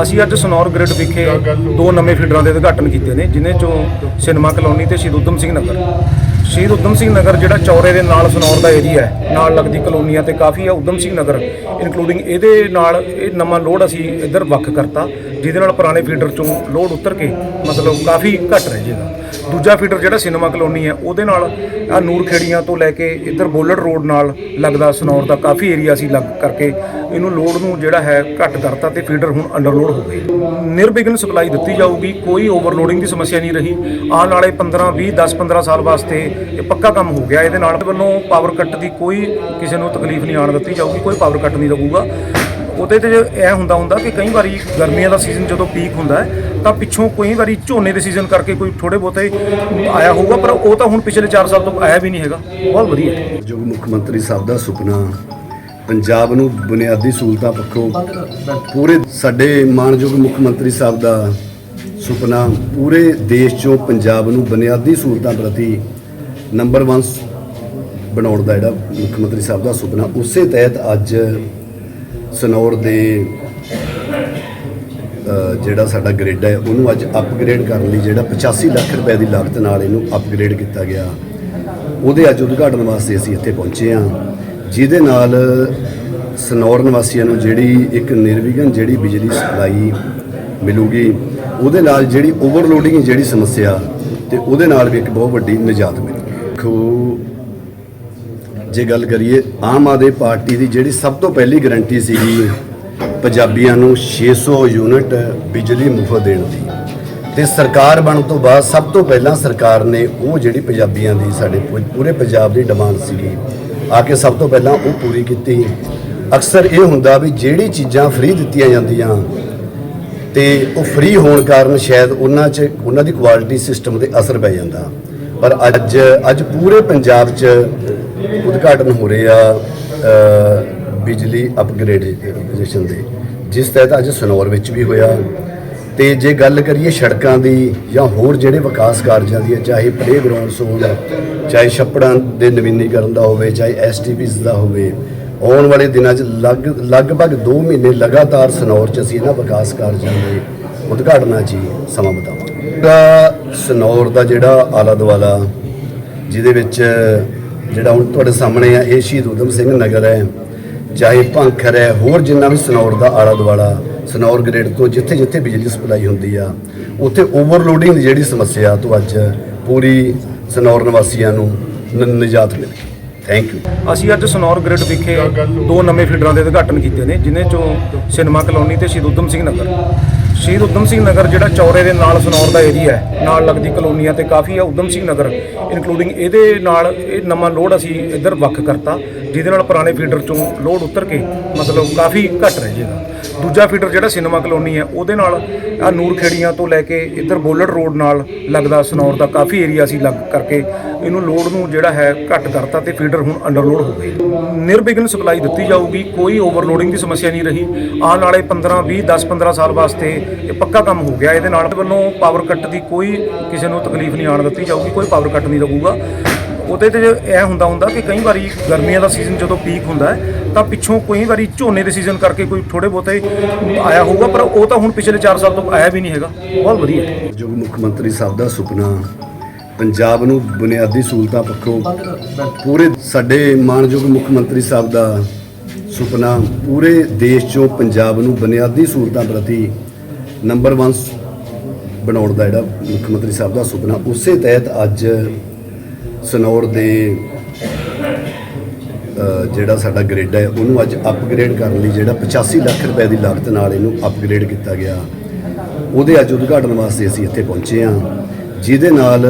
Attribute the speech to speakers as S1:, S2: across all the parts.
S1: ਅਸੀਂ ਅੱਜ ਸਨੌਰ ਗ੍ਰਿਡ ਵਿਖੇ ਦੋ ਨਵੇਂ ਫੀਡਰਾਂ ਦੇ ਉਦਘਾਟਨ ਕੀਤੇ ਨੇ, ਜਿਨ੍ਹਾਂ ਚੋਂ ਸਿਨੇਮਾ ਕਲੋਨੀ ਤੇ ਸ਼ਹੀਦ ਊਧਮ ਸਿੰਘ ਨਗਰ। ਸ਼ਹੀਦ ਊਧਮ ਸਿੰਘ ਨਗਰ ਜਿਹੜਾ ਚੌਰੇ ਦੇ ਨਾਲ ਸਨੌਰ ਦਾ ਏਰੀਆ ਹੈ, ਨਾਲ ਲੱਗਦੀ ਕਲੋਨੀਆਂ ਤੇ ਕਾਫੀ ਆ। ਊਧਮ ਸਿੰਘ ਨਗਰ ਇਨਕਲੂਡਿੰਗ ਇਹਦੇ ਨਾਲ ਇਹ ਨਵਾਂ ਲੋਡ ਅਸੀਂ ਇੱਧਰ ਵੱਖ ਕਰਤਾ। ਜਿਹਦੇ ਨਾਲ ਪੁਰਾਣੇ ਫੀਡਰ ਚੋਂ ਲੋਡ ਉਤਰ ਕੇ ਮਤਲਬ ਕਾਫੀ ਘੱਟ ਰਹਿ ਜਾਏਗਾ ਦੂਜਾ ਫੀਡਰ ਜਿਹੜਾ ਸਿਨੇਮਾ ਕਲੋਨੀ ਹੈ, ਉਹਦੇ ਨਾਲ ਆ ਨੂਰ ਖੇੜੀਆਂ ਤੋਂ ਲੈ ਕੇ ਇੱਧਰ ਬੋਲੜ ਰੋਡ ਨਾਲ ਲੱਗਦਾ ਸਨੌਰ ਦਾ ਕਾਫੀ ਏਰੀਆ ਸੀ ਲੱਗ ਕਰਕੇ ਇਹਨੂੰ ਲੋਡ ਨੂੰ ਜਿਹੜਾ ਹੈ ਘੱਟ ਕਰਤਾ ਤੇ ਫੀਡਰ ਹੁਣ ਅੰਡਰਲੋਡ ਹੋ ਗਏ ਨਿਰਵਿਘਨ ਸਪਲਾਈ ਦਿੱਤੀ ਜਾਊਗੀ, ਕੋਈ ਓਵਰਲੋਡਿੰਗ ਦੀ ਸਮੱਸਿਆ ਨਹੀਂ ਰਹੀ। ਆਉਣ ਵਾਲੇ 15 20 10 15 ਸਾਲ ਵਾਸਤੇ ਇਹ ਪੱਕਾ ਕੰਮ ਹੋ ਗਿਆ। ਇਹਦੇ ਨਾਲ ਵੱਲੋਂ ਪਾਵਰ ਕੱਟ ਦੀ ਕੋਈ ਕਿਸੇ ਨੂੰ ਤਕਲੀਫ ਨਹੀਂ ਆਉਣ ਦਿੱਤੀ ਜਾਊਗੀ, ਕੋਈ ਪਾਵਰ ਕੱਟ ਨਹੀਂ ਲੱਗੂਗਾ। ਉਹਦੇ ਤੇ ਇਹ ਹੁੰਦਾ ਹੁੰਦਾ ਕਿ ਕਈ ਵਾਰੀ ਗਰਮੀਆਂ ਦਾ ਸੀਜ਼ਨ ਜਦੋਂ ਪੀਕ ਹੁੰਦਾ ਹੈ, ਤਾਂ ਪਿੱਛੋਂ ਕਈ ਵਾਰੀ ਝੋਨੇ ਦੇ ਸੀਜ਼ਨ ਕਰਕੇ ਕੋਈ ਥੋੜੇ ਬਹੁਤੇ ਆਇਆ ਹੋਊਗਾ, ਪਰ ਉਹ ਤਾਂ ਹੁਣ ਪਿਛਲੇ 4 ਸਾਲ ਤੋਂ ਆਇਆ ਵੀ ਨਹੀਂ ਹੈਗਾ। ਬਹੁਤ ਵਧੀਆ।
S2: ਜੋ ਮੁੱਖ ਮੰਤਰੀ ਸਾਹਿਬ ਦਾ ਸੁਪਨਾ, ਪੰਜਾਬ ਨੂੰ ਬੁਨਿਆਦੀ ਸਹੂਲਤਾਂ ਪੱਖੋਂ ਪੂਰੇ ਸਾਡੇ ਮਾਨਯੋਗ ਮੁੱਖ ਮੰਤਰੀ ਸਾਹਿਬ ਦਾ ਸੁਪਨਾ, ਪੂਰੇ ਦੇਸ਼ 'ਚੋਂ ਪੰਜਾਬ ਨੂੰ ਬੁਨਿਆਦੀ ਸਹੂਲਤਾਂ ਪ੍ਰਤੀ ਨੰਬਰ 1 ਬਣਾਉਣ ਦਾ ਜਿਹੜਾ ਮੁੱਖ ਮੰਤਰੀ ਸਾਹਿਬ ਦਾ ਸੁਪਨਾ, ਉਸੇ ਤਹਿਤ ਅੱਜ ਸਨੌਰ ਦੇ ਜਿਹੜਾ ਸਾਡਾ ਗ੍ਰਿਡ ਹੈ, ਉਹਨੂੰ ਅੱਜ ਅਪਗ੍ਰੇਡ ਕਰਨ ਲਈ ਜਿਹੜਾ 85 ਲੱਖ ਰੁਪਏ ਦੀ ਲਾਗਤ ਨਾਲ ਇਹਨੂੰ ਅਪਗ੍ਰੇਡ ਕੀਤਾ ਗਿਆ। ਉਹਦੇ ਅੱਜ ਉਦਘਾਟਨ ਵਾਸਤੇ ਅਸੀਂ ਇੱਥੇ ਪਹੁੰਚੇ ਹਾਂ। ਜਿਹਦੇ ਨਾਲ ਸਨੌਰ ਨਿਵਾਸੀਆਂ ਨੂੰ ਜਿਹੜੀ ਇੱਕ ਨਿਰਵਿਘਨ ਜਿਹੜੀ ਬਿਜਲੀ ਸਪਲਾਈ ਮਿਲੂਗੀ, ਉਹਦੇ ਨਾਲ ਜਿਹੜੀ ਓਵਰਲੋਡਿੰਗ ਜਿਹੜੀ ਸਮੱਸਿਆ, ਤੇ ਉਹਦੇ ਨਾਲ ਵੀ ਇੱਕ ਬਹੁਤ ਵੱਡੀ ਨਿਜਾਤ ਮਿਲੇਗੀ। ਦੇਖੋ ਜੇ ਗੱਲ ਕਰੀਏ ਆਮ ਆਦਮੀ ਪਾਰਟੀ ਦੀ ਜਿਹੜੀ ਸਭ ਤੋਂ ਪਹਿਲੀ ਗਰੰਟੀ ਸੀਗੀ ਪੰਜਾਬੀਆਂ ਨੂੰ 600 ਯੂਨਿਟ ਬਿਜਲੀ ਮੁਫਤ ਦੇਣ ਦੀ। ਤੇ ਸਰਕਾਰ ਬਣਨ ਤੋਂ ਬਾਅਦ ਸਭ ਤੋਂ ਪਹਿਲਾਂ ਸਰਕਾਰ ਨੇ ਉਹ ਜਿਹੜੀ ਪੰਜਾਬੀਆਂ ਦੀ ਸਾਡੇ ਪੂਰੇ ਪੰਜਾਬ ਦੀ ਡਿਮਾਂਡ ਸੀਗੀ, ਆ ਕੇ ਸਭ ਤੋਂ ਪਹਿਲਾਂ ਉਹ ਪੂਰੀ ਕੀਤੀ। ਅਕਸਰ ਇਹ ਹੁੰਦਾ ਵੀ ਜਿਹੜੀ ਚੀਜ਼ਾਂ ਫ੍ਰੀ ਦਿੱਤੀਆਂ ਜਾਂਦੀਆਂ ਤੇ ਉਹ ਫ੍ਰੀ ਹੋਣ ਕਾਰਨ ਸ਼ਾਇਦ ਉਹਨਾਂ 'ਚ, ਉਹਨਾਂ ਦੀ ਕੁਆਲਿਟੀ ਸਿਸਟਮ ਤੇ ਅਸਰ ਪੈ ਜਾਂਦਾ। ਪਰ ਅੱਜ ਅੱਜ ਪੂਰੇ ਪੰਜਾਬ 'ਚ ਉਦਘਾਟਨ ਹੋ ਰਹੇ ਆ ਅ, ਬਿਜਲੀ ਅਪਗ੍ਰੇਡੇਸ਼ਨ ਦੇ ਜਿਸ ਤਹਿਤ ਅੱਜ ਸਨੌਰ ਵਿੱਚ ਵੀ ਹੋਇਆ। ਤੇ ਜੇ ਗੱਲ ਕਰੀਏ ਸੜਕਾਂ ਦੀ ਜਾਂ ਹੋਰ ਜਿਹੜੇ ਵਿਕਾਸ ਕਾਰਜਾਂ ਦੀ ਚਾਹੇ ਪਲੇ ਗਰਾਊਂਡਸ ਹੋਣ ਚਾਹੇ ਛੱਪੜਾਂ ਦੇ ਨਵੀਨੀਕਰਨ ਦਾ ਹੋਵੇ ਚਾਹੇ ਐਸਟੀਪੀਸ ਦਾ ਹੋਵੇ ਆਉਣ ਵਾਲੇ ਦਿਨਾਂ 'ਚ ਲਗ ਲਗਭਗ 2 ਮਹੀਨੇ ਲਗਾਤਾਰ ਸਨੌਰ 'ਚ ਅਸੀਂ ਇਹਨਾਂ ਵਿਕਾਸ ਕਾਰਜਾਂ ਦੇ ਉਦਘਾਟਨਾਂ 'ਚ ਹੀ ਸਮਾਂ ਬਿਤਾਵਾਂਗੇ। ਜਿਹੜਾ ਸਨੌਰ ਦਾ ਜਿਹੜਾ ਆਲਾ ਦੁਆਲਾ, ਜਿਹਦੇ ਵਿੱਚ ਜਿਹੜਾ ਹੁਣ ਤੁਹਾਡੇ ਸਾਹਮਣੇ ਆ, ਇਹ ਸ਼ਹੀਦ ਊਧਮ ਸਿੰਘ ਨਗਰ ਹੈ। ਚਾਹੇ ਭੰਖਰ ਹੈ, ਹੋਰ ਜਿੰਨਾ ਵੀ ਸਨੌਰ ਦਾ ਆਲਾ ਦੁਆਲਾ, ਸਨੌਰ ਗ੍ਰਿਡ ਤੋਂ ਜਿੱਥੇ ਜਿੱਥੇ ਬਿਜਲੀ ਸਪਲਾਈ ਹੁੰਦੀ ਆ, ਉੱਥੇ ਓਵਰਲੋਡਿੰਗ ਦੀ ਜਿਹੜੀ ਸਮੱਸਿਆ ਤੋਂ ਅੱਜ ਪੂਰੀ ਸਨੌਰ ਨਿਵਾਸੀਆਂ ਨੂੰ ਨ- ਨਿਜਾਤ ਮਿਲ ਥੈਂਕ ਯੂ
S1: ਅਸੀਂ ਅੱਜ ਸਨੌਰ ਗ੍ਰਿਡ ਵਿਖੇ ਦੋ ਨਵੇਂ ਫੀਡਰਾਂ ਦੇ ਉਦਘਾਟਨ ਕੀਤੇ ਨੇ, ਜਿਨ੍ਹਾਂ ਚੋਂ ਸਿਨੇਮਾ ਕਲੋਨੀ ਤੇ ਸ਼ਹੀਦ ਊਧਮ ਸਿੰਘ ਨਗਰ। ਸ਼ਹੀਦ ਊਧਮ ਸਿੰਘ ਨਗਰ, ਜਿਹੜਾ ਚੌਰੇ ਦੇ ਨਾਲ ਸਨੌਰ ਦਾ ਏਰੀਆ ਹੈ, ਨਾਲ ਲੱਗਦੀ ਕਲੋਨੀਆਂ ਤੇ ਕਾਫੀ ਆ ਊਧਮ ਸਿੰਘ ਨਗਰ ਇਨਕਲੂਡਿੰਗ ਇਹਦੇ ਨਾਲ ਇਹ ਨਵਾਂ ਲੋਡ ਅਸੀਂ ਇੱਧਰ ਵੱਖ ਕਰਤਾ। ਜਿਹਦੇ ਨਾਲ ਪੁਰਾਣੇ ਫੀਡਰ ਚੋਂ ਲੋਡ ਉਤਰ ਕੇ ਮਤਲਬ ਕਾਫੀ ਘੱਟ ਰਹਿ ਜਾਏਗਾ ਦੂਜਾ ਫੀਡਰ ਜਿਹੜਾ ਸਿਨੇਮਾ ਕਲੋਨੀ ਹੈ, ਉਹਦੇ ਨਾਲ ਆ ਨੂਰ ਖੇੜੀਆਂ ਤੋਂ ਲੈ ਕੇ ਇੱਧਰ ਬੋਲੜ ਰੋਡ ਨਾਲ ਲੱਗਦਾ ਸਨੌਰ ਦਾ ਕਾਫੀ ਏਰੀਆ ਸੀ ਲੱਗ ਕਰਕੇ ਇਹਨੂੰ ਲੋਡ ਨੂੰ ਜਿਹੜਾ ਹੈ ਘੱਟ ਕਰਤਾ ਤੇ ਫੀਡਰ ਹੁਣ ਅੰਡਰਲੋਡ ਹੋ ਗਏ ਨਿਰਵਿਘਨ ਸਪਲਾਈ ਦਿੱਤੀ ਜਾਊਗੀ, ਕੋਈ ਓਵਰਲੋਡਿੰਗ ਦੀ ਸਮੱਸਿਆ ਨਹੀਂ ਰਹੀ। ਆਉਣ ਵਾਲੇ 15 20 10 15 ਸਾਲ ਵਾਸਤੇ ਇਹ ਪੱਕਾ ਕੰਮ ਹੋ ਗਿਆ। ਇਹਦੇ ਨਾਲ ਵੱਲੋਂ ਪਾਵਰ ਕੱਟ ਦੀ ਕੋਈ ਕਿਸੇ ਨੂੰ ਤਕਲੀਫ ਨਹੀਂ ਆਉਣ ਦਿੱਤੀ ਜਾਊਗੀ, ਕੋਈ ਪਾਵਰ ਕੱਟ ਨਹੀਂ ਲੱਗੂਗਾ। ਉਹਦੇ ਤੇ ਇਹ ਹੁੰਦਾ ਹੁੰਦਾ ਕਿ ਕਈ ਵਾਰੀ ਗਰਮੀਆਂ ਦਾ ਸੀਜ਼ਨ ਜਦੋਂ ਪੀਕ ਹੁੰਦਾ ਤਾਂ ਪਿੱਛੋਂ ਕਈ ਵਾਰੀ ਝੋਨੇ ਦੇ ਸੀਜ਼ਨ ਕਰਕੇ ਕੋਈ ਥੋੜੇ ਬਹੁਤੇ ਆਇਆ ਹੋਊਗਾ, ਪਰ ਉਹ ਤਾਂ ਹੁਣ ਪਿਛਲੇ 4 ਸਾਲ ਤੋਂ ਆਇਆ ਵੀ ਨਹੀਂ ਹੈਗਾ। ਬਹੁਤ ਵਧੀਆ।
S2: ਜੋ ਮੁੱਖ ਮੰਤਰੀ ਸਾਹਿਬ ਦਾ ਸੁਪਨਾ, ਪੰਜਾਬ ਨੂੰ ਬੁਨਿਆਦੀ ਸਹੂਲਤਾਂ ਪੱਖੋਂ ਪੂਰੇ ਸਾਡੇ ਮਾਨਯੋਗ ਮੁੱਖ ਮੰਤਰੀ ਸਾਹਿਬ ਦਾ ਸੁਪਨਾ, ਪੂਰੇ ਦੇਸ਼ 'ਚੋਂ ਪੰਜਾਬ ਨੂੰ ਬੁਨਿਆਦੀ ਸਹੂਲਤਾਂ ਪ੍ਰਤੀ ਨੰਬਰ 1 ਬਣਾਉਣ ਦਾ ਜਿਹੜਾ ਮੁੱਖ ਮੰਤਰੀ ਸਾਹਿਬ ਦਾ ਸੁਪਨਾ, ਉਸੇ ਤਹਿਤ ਅੱਜ ਸਨੌਰ ਦੇ ਜਿਹੜਾ ਸਾਡਾ ਗ੍ਰਿਡ ਹੈ, ਉਹਨੂੰ ਅੱਜ ਅਪਗ੍ਰੇਡ ਕਰਨ ਲਈ ਜਿਹੜਾ 85 ਲੱਖ ਰੁਪਏ ਦੀ ਲਾਗਤ ਨਾਲ ਇਹਨੂੰ ਅਪਗ੍ਰੇਡ ਕੀਤਾ ਗਿਆ। ਉਹਦੇ ਅੱਜ ਉਦਘਾਟਨ ਵਾਸਤੇ ਅਸੀਂ ਇੱਥੇ ਪਹੁੰਚੇ ਹਾਂ, ਜਿਹਦੇ ਨਾਲ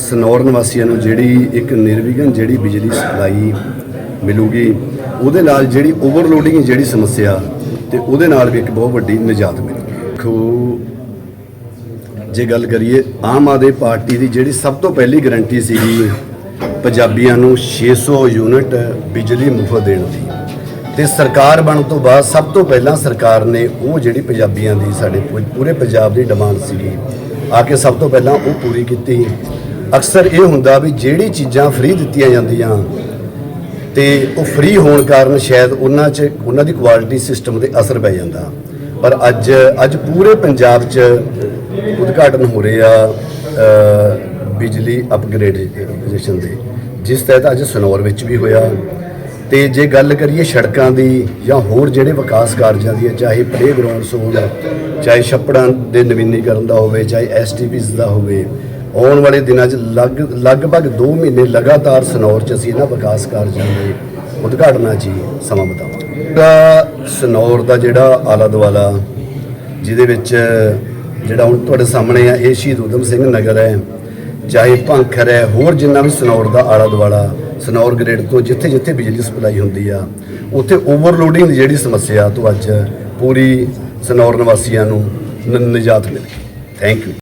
S2: ਸਨੌਰ ਨਿਵਾਸੀਆਂ ਨੂੰ ਜਿਹੜੀ ਇੱਕ ਨਿਰਵਿਘਨ ਜਿਹੜੀ ਬਿਜਲੀ ਸਪਲਾਈ ਮਿਲੂਗੀ, ਉਹਦੇ ਨਾਲ ਜਿਹੜੀ ਓਵਰਲੋਡਿੰਗ ਜਿਹੜੀ ਸਮੱਸਿਆ, ਤੇ ਉਹਦੇ ਨਾਲ ਵੀ ਇੱਕ ਬਹੁਤ ਵੱਡੀ ਨਿਜਾਤ ਮਿਲੇਗੀ। ਦੇਖੋ ਜੇ ਗੱਲ ਕਰੀਏ ਆਮ ਆਦਮੀ ਪਾਰਟੀ ਦੀ ਜਿਹੜੀ ਸਭ ਤੋਂ ਪਹਿਲੀ ਗਰੰਟੀ ਸੀਗੀ ਪੰਜਾਬੀਆਂ ਨੂੰ 600 ਯੂਨਿਟ ਬਿਜਲੀ ਮੁਫਤ ਦੇਣ ਦੀ। ਤੇ ਸਰਕਾਰ ਬਣਨ ਤੋਂ ਬਾਅਦ ਸਭ ਤੋਂ ਪਹਿਲਾਂ ਸਰਕਾਰ ਨੇ ਉਹ ਜਿਹੜੀ ਪੰਜਾਬੀਆਂ ਦੀ ਸਾਡੇ ਪੂਰੇ ਪੰਜਾਬ ਦੀ ਡਿਮਾਂਡ ਸੀਗੀ, ਆ ਕੇ ਸਭ ਤੋਂ ਪਹਿਲਾਂ ਉਹ ਪੂਰੀ ਕੀਤੀ। ਅਕਸਰ ਇਹ ਹੁੰਦਾ ਵੀ ਜਿਹੜੀ ਚੀਜ਼ਾਂ ਫ੍ਰੀ ਦਿੱਤੀਆਂ ਜਾਂਦੀਆਂ ਤੇ ਉਹ ਫ੍ਰੀ ਹੋਣ ਕਾਰਨ ਸ਼ਾਇਦ ਉਹਨਾਂ 'ਚ, ਉਹਨਾਂ ਦੀ ਕੁਆਲਿਟੀ ਸਿਸਟਮ ਤੇ ਅਸਰ ਪੈ ਜਾਂਦਾ। ਪਰ ਅੱਜ ਅੱਜ ਪੂਰੇ ਪੰਜਾਬ 'ਚ ਉਦਘਾਟਨ ਹੋ ਰਹੇ ਆ ਬਿਜਲੀ ਅਪਗ੍ਰੇਡੇਸ਼ਨ ਦੇ। ਜਿਸ ਤਹਿਤ ਅੱਜ ਸਨੌਰ ਵਿੱਚ ਵੀ ਹੋਇਆ। ਤੇ ਜੇ ਗੱਲ ਕਰੀਏ ਸੜਕਾਂ ਦੀ ਜਾਂ ਹੋਰ ਜਿਹੜੇ ਵਿਕਾਸ ਕਾਰਜਾਂ ਦੀ ਹੈ, ਚਾਹੇ ਪਲੇ ਗਰਾਊਂਡਸ ਹੋਣ ਚਾਹੇ ਛੱਪੜਾਂ ਦੇ ਨਵੀਨੀਕਰਨ ਦਾ ਹੋਵੇ ਚਾਹੇ ਐਸਟੀਪੀਸ ਦਾ ਹੋਵੇ ਆਉਣ ਵਾਲੇ ਦਿਨਾਂ 'ਚ ਲਗ ਲਗਭਗ 2 ਮਹੀਨੇ ਲਗਾਤਾਰ ਸਨੌਰ 'ਚ ਅਸੀਂ ਇਹਨਾਂ ਵਿਕਾਸ ਕਾਰਜਾਂ ਦੇ ਉਦਘਾਟਨਾਂ 'ਚ ਹੀ ਸਮਾਂ ਬਿਤਾਵਾਂਗੇ। ਦਾ ਸਨੌਰ ਦਾ ਜਿਹੜਾ ਆਲਾ ਦੁਆਲਾ ਜਿਹਦੇ ਵਿੱਚ ਜਿਹੜਾ ਹੁਣ ਤੁਹਾਡੇ ਸਾਹਮਣੇ ਆ, ਇਹ ਸ਼ਹੀਦ ਊਧਮ ਸਿੰਘ ਨਗਰ ਹੈ। ਚਾਹੇ ਭੰਖਰ ਹੈ, ਹੋਰ ਜਿੰਨਾ ਵੀ ਸਨੌਰ ਦਾ ਆਲਾ ਦੁਆਲਾ ਸਨੌਰ ਗ੍ਰੇਡ ਤੋਂ ਜਿੱਥੇ ਜਿੱਥੇ ਬਿਜਲੀ ਸਪਲਾਈ ਹੁੰਦੀ ਆ, ਉੱਥੇ ਓਵਰਲੋਡਿੰਗ ਦੀ ਜਿਹੜੀ ਸਮੱਸਿਆ ਤੋਂ ਅੱਜ ਪੂਰੀ ਸਨੌਰ ਨਿਵਾਸੀਆਂ ਨੂੰ ਨ- ਨਿਜਾਤ ਮਿਲੀ। Thank you